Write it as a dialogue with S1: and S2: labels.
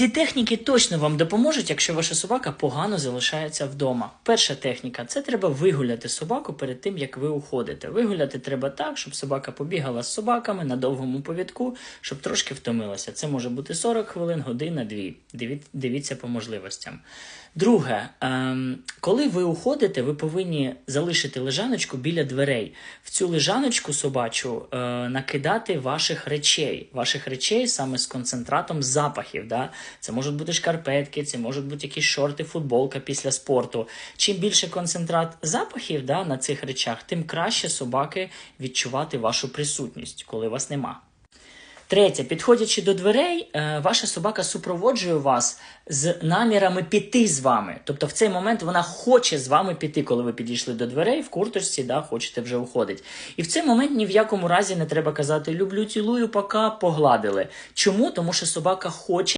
S1: Ці техніки точно вам допоможуть, якщо ваша собака погано залишається вдома. Перша техніка це треба вигуляти собаку перед тим, як ви уходите. Вигуляти треба так, щоб собака побігала з собаками на довгому повідку, щоб трошки втомилася. Це може бути 40 хвилин, година, дві. Дивіться по можливостям. Друге, ем, коли ви уходите, ви повинні залишити лежаночку біля дверей. В цю лежаночку собачу е, накидати ваших речей, ваших речей саме з концентратом запахів. Да? Це можуть бути шкарпетки, це можуть бути якісь шорти, футболка після спорту. Чим більше концентрат запахів да, на цих речах, тим краще собаки відчувати вашу присутність, коли вас нема. Третє, підходячи до дверей, е, ваша собака супроводжує вас з намірами піти з вами. Тобто в цей момент вона хоче з вами піти, коли ви підійшли до дверей в курточці, да, хочете вже уходити. І в цей момент ні в якому разі не треба казати люблю, цілую, пока погладили. Чому? Тому що собака хоче.